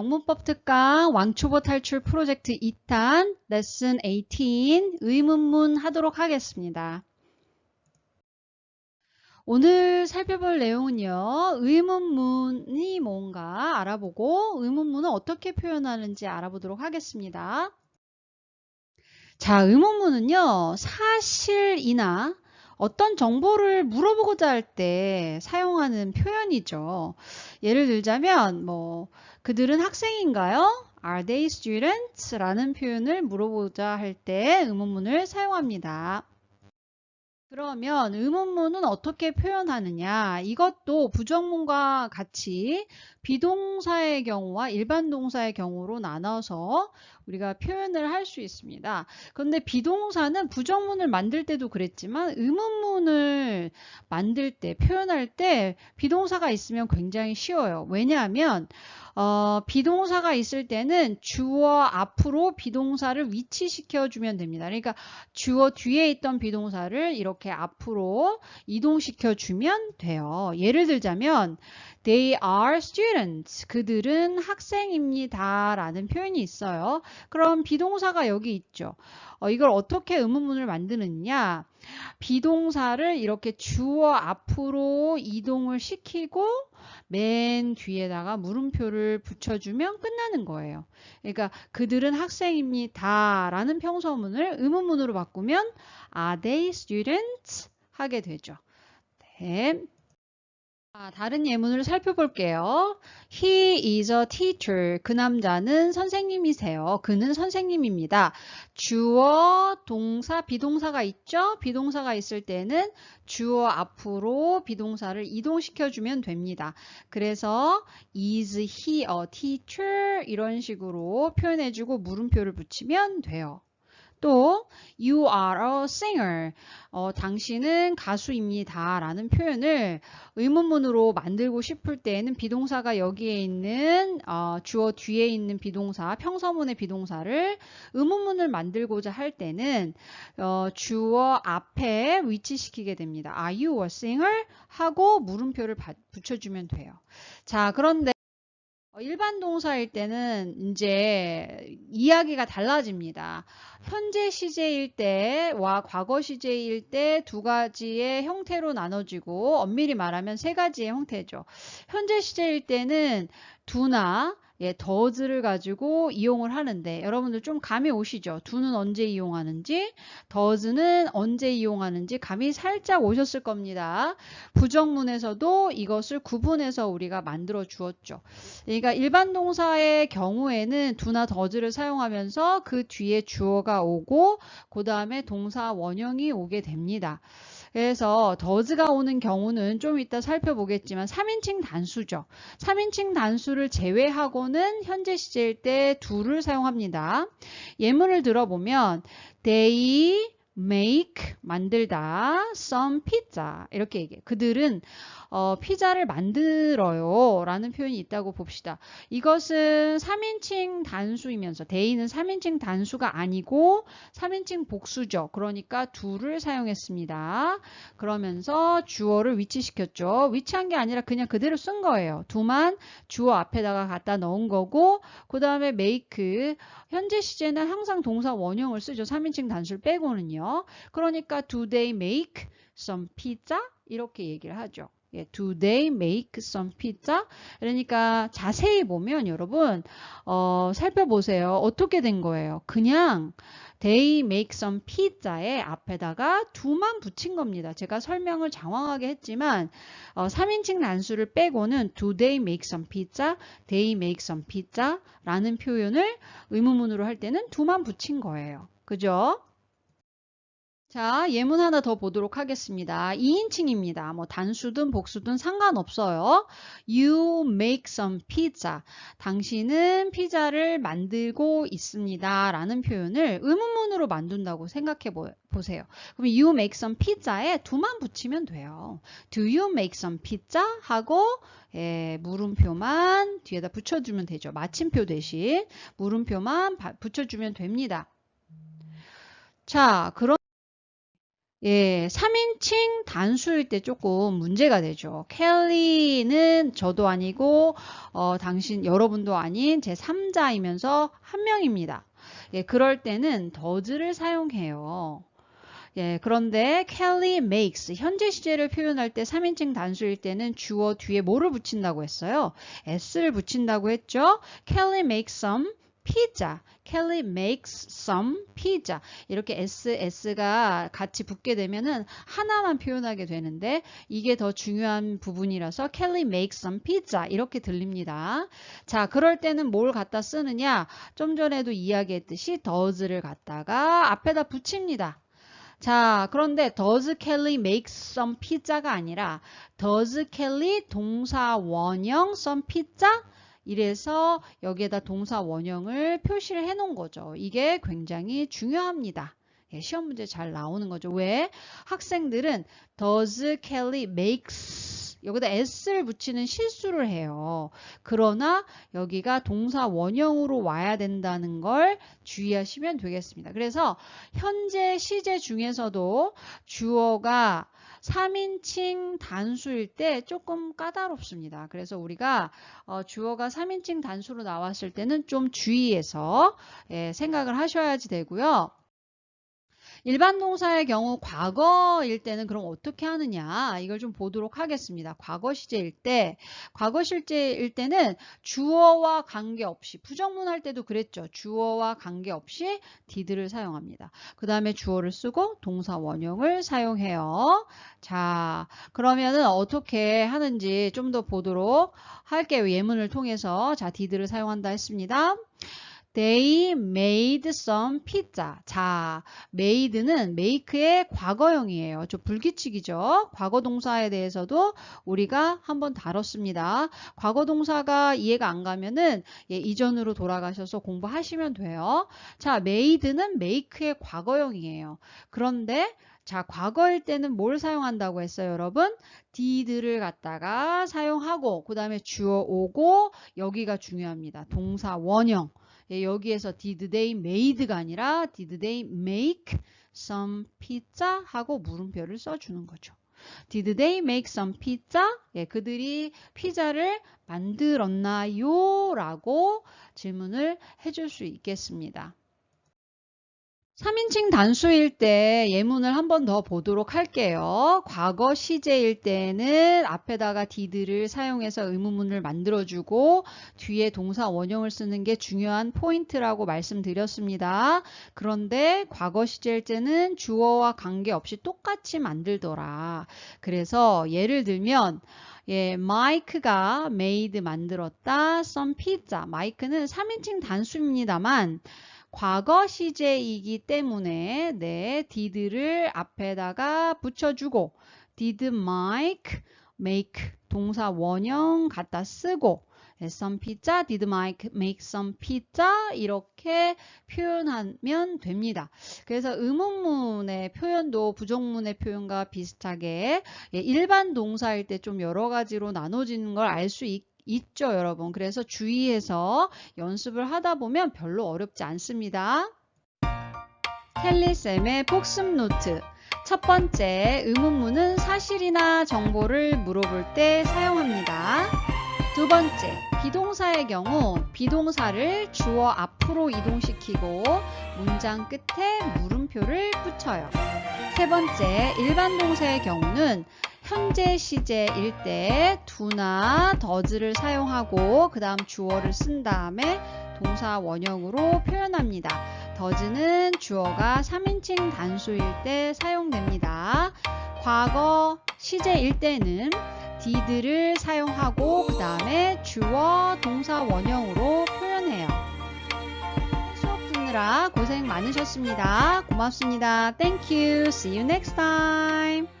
영문법 특강 왕초보 탈출 프로젝트 2탄 레슨 18 의문문 하도록 하겠습니다. 오늘 살펴볼 내용은요. 의문문이 뭔가 알아보고 의문문은 어떻게 표현하는지 알아보도록 하겠습니다. 자, 의문문은요. 사실이나 어떤 정보를 물어보고자 할 때 사용하는 표현이죠. 예를 들자면 뭐 그들은 학생인가요? Are they students? 라는 표현을 물어보자 할 때 의문문을 사용합니다. 그러면 의문문은 어떻게 표현하느냐? 이것도 부정문과 같이 비동사의 경우와 일반 동사의 경우로 나눠서 우리가 표현을 할 수 있습니다. 그런데 비동사는 부정문을 만들 때도 그랬지만 의문문을 만들 때, 표현할 때 비동사가 있으면 굉장히 쉬워요. 왜냐하면 어, 비동사가 있을 때는 주어 앞으로 비동사를 위치시켜 주면 됩니다. 그러니까 주어 뒤에 있던 비동사를 이렇게 앞으로 이동시켜 주면 돼요. 예를 들자면 They are students. 그들은 학생입니다. 라는 표현이 있어요. 그럼 비동사가 여기 있죠. 어, 이걸 어떻게 의문문을 만드느냐? 비동사를 이렇게 주어 앞으로 이동을 시키고 맨 뒤에다가 물음표를 붙여주면 끝나는 거예요. 그러니까 그들은 학생입니다. 라는 평서문을 의문문으로 바꾸면 Are they students? 하게 되죠. 네. 아, 다른 예문을 살펴볼게요. He is a teacher. 그 남자는 선생님이세요. 그는 선생님입니다. 주어, 동사, 비동사가 있죠? 비동사가 있을 때는 주어 앞으로 비동사를 이동시켜주면 됩니다. 그래서 is he a teacher? 이런 식으로 표현해주고 물음표를 붙이면 돼요. 또 you are a singer. 어, 당신은 가수입니다. 라는 표현을 의문문으로 만들고 싶을 때에는 비동사가 여기에 있는 어, 주어 뒤에 있는 비동사, 평서문의 비동사를 의문문을 만들고자 할 때는 어, 주어 앞에 위치시키게 됩니다. Are you a singer? 하고 물음표를 붙여주면 돼요. 자, 그런데 어, 일반 동사일 때는 이제 이야기가 달라집니다. 현재 시제일 때와 과거 시제일 때 두 가지의 형태로 나눠지고 엄밀히 말하면 세 가지의 형태죠. 현재 시제일 때는 두나 예, 더즈를 가지고 이용을 하는데 여러분들 좀 감이 오시죠? 두는 언제 이용하는지, 더즈는 언제 이용하는지 감이 살짝 오셨을 겁니다. 부정문에서도 이것을 구분해서 우리가 만들어 주었죠. 그러니까 일반 동사의 경우에는 두나 더즈를 사용하면서 그 뒤에 주어가 오고 그 다음에 동사 원형이 오게 됩니다. 그래서 더즈가 오는 경우는 좀 이따 살펴보겠지만 3인칭 단수죠. 3인칭 단수를 제외하고는 현재 시제일 때 둘을 사용합니다. 예문을 들어보면 they make 만들다 some pizza 이렇게 얘기해. 그들은 어, 피자를 만들어요 라는 표현이 있다고 봅시다. 이것은 3인칭 단수이면서 대인은 3인칭 단수가 아니고 3인칭 복수죠. 그러니까 둘을 사용했습니다. 그러면서 주어를 위치시켰죠. 위치한 게 아니라 그냥 그대로 쓴 거예요. 두만 주어 앞에다가 갖다 넣은 거고 그 다음에 make 현재 시제는 항상 동사 원형을 쓰죠. 3인칭 단수를 빼고는요. 그러니까 do they make some pizza? 이렇게 얘기를 하죠. 예, do they make some pizza? 그러니까 자세히 보면 여러분 어, 살펴보세요. 어떻게 된 거예요? 그냥 they make some pizza의 앞에다가 do만 붙인 겁니다. 제가 설명을 장황하게 했지만 어, 3인칭 단수를 빼고는 do they make some pizza, they make some pizza 라는 표현을 의문문으로 할 때는 do만 붙인 거예요. 그죠? 자, 예문 하나 더 보도록 하겠습니다. 2인칭입니다. 뭐 단수든 복수든 상관없어요. You make some pizza. 당신은 피자를 만들고 있습니다. 라는 표현을 의문문으로 만든다고 생각해 보세요. 그럼 you make some pizza에 두만 붙이면 돼요. Do you make some pizza? 하고 예, 물음표만 뒤에다 붙여주면 되죠. 마침표 대신 물음표만 붙여주면 됩니다. 자, 그럼 예, 3인칭 단수일 때 조금 문제가 되죠. 켈리는 저도 아니고, 어, 당신, 여러분도 아닌 제 3자이면서 한 명입니다. 예, 그럴 때는 does를 사용해요. 예, 그런데 Kelly makes 현재 시제를 표현할 때 3인칭 단수일 때는 주어 뒤에 뭐를 붙인다고 했어요? s를 붙인다고 했죠? Kelly makes some pizza. Kelly makes some pizza. 이렇게 s, s가 같이 붙게 되면은 하나만 표현하게 되는데 이게 더 중요한 부분이라서 Kelly makes some pizza 이렇게 들립니다. 자, 그럴 때는 뭘 갖다 쓰느냐? 좀 전에도 이야기했듯이 does를 갖다가 앞에다 붙입니다. 자, 그런데 does Kelly make some pizza가 아니라 does Kelly 동사 원형 some pizza? 이래서 여기에다 동사 원형을 표시를 해 놓은 거죠. 이게 굉장히 중요합니다. 예, 시험 문제 잘 나오는 거죠. 왜? 학생들은 does Kelly makes 여기다 s를 붙이는 실수를 해요. 그러나 여기가 동사 원형으로 와야 된다는 걸 주의하시면 되겠습니다. 그래서 현재 시제 중에서도 주어가 3인칭 단수일 때 조금 까다롭습니다. 그래서 우리가 어, 주어가 3인칭 단수로 나왔을 때는 좀 주의해서 예, 생각을 하셔야지 되고요. 일반 동사의 경우 과거일 때는 그럼 어떻게 하느냐 이걸 좀 보도록 하겠습니다. 과거 시제일 때 과거 실제일 때는 주어와 관계없이 부정문 할 때도 그랬죠. 주어와 관계없이 did를 사용합니다. 그 다음에 주어를 쓰고 동사 원형을 사용해요. 자 그러면은 어떻게 하는지 좀 더 보도록 할게요. 예문을 통해서 자 did를 사용한다 했습니다. They made some pizza. 자, made는 make의 과거형이에요. 저 불규칙이죠. 과거 동사에 대해서도 우리가 한번 다뤘습니다. 과거 동사가 이해가 안 가면은 예, 이전으로 돌아가셔서 공부하시면 돼요. 자, made는 make의 과거형이에요. 그런데 자, 과거일 때는 뭘 사용한다고 했어요, 여러분? did를 갖다가 사용하고 그 다음에 주어 오고 여기가 중요합니다. 동사 원형. 예, 여기에서 did they made가 아니라 did they make some pizza 하고 물음표를 써주는 거죠. Did they make some pizza? 예, 그들이 피자를 만들었나요? 라고 질문을 해줄 수 있겠습니다. 3인칭 단수일 때 예문을 한 번 더 보도록 할게요. 과거 시제일 때는 앞에다가 did를 사용해서 의문문을 만들어주고 뒤에 동사 원형을 쓰는 게 중요한 포인트라고 말씀드렸습니다. 그런데 과거 시제일 때는 주어와 관계없이 똑같이 만들더라. 그래서 예를 들면 예, 마이크가 made 만들었다. some pizza. 마이크는 3인칭 단수입니다만 과거 시제이기 때문에 네, did를 앞에다가 붙여주고 did Mike make 동사 원형 갖다 쓰고 some pizza, did Mike make some pizza 이렇게 표현하면 됩니다. 그래서 의문문의 표현도 부정문의 표현과 비슷하게 예, 일반 동사일 때 좀 여러 가지로 나눠지는 걸 알 수 있 있죠, 여러분. 그래서 주의해서 연습을 하다 보면 별로 어렵지 않습니다. 텔리쌤의 복습 노트. 첫 번째, 의문문은 사실이나 정보를 물어볼 때 사용합니다. 두 번째, 비동사의 경우 비동사를 주어 앞으로 이동시키고 문장 끝에 물음표를 붙여요. 세 번째, 일반 동사의 경우는 현재 시제 일 때 do나 does를 사용하고 그 다음 주어를 쓴 다음에 동사 원형으로 표현합니다. does는 주어가 3인칭 단수일 때 사용됩니다. 과거 시제일 때는 did를 사용하고 그 다음에 주어 동사 원형으로 표현해요. 수업 듣느라 고생 많으셨습니다. 고맙습니다. Thank you. See you next time.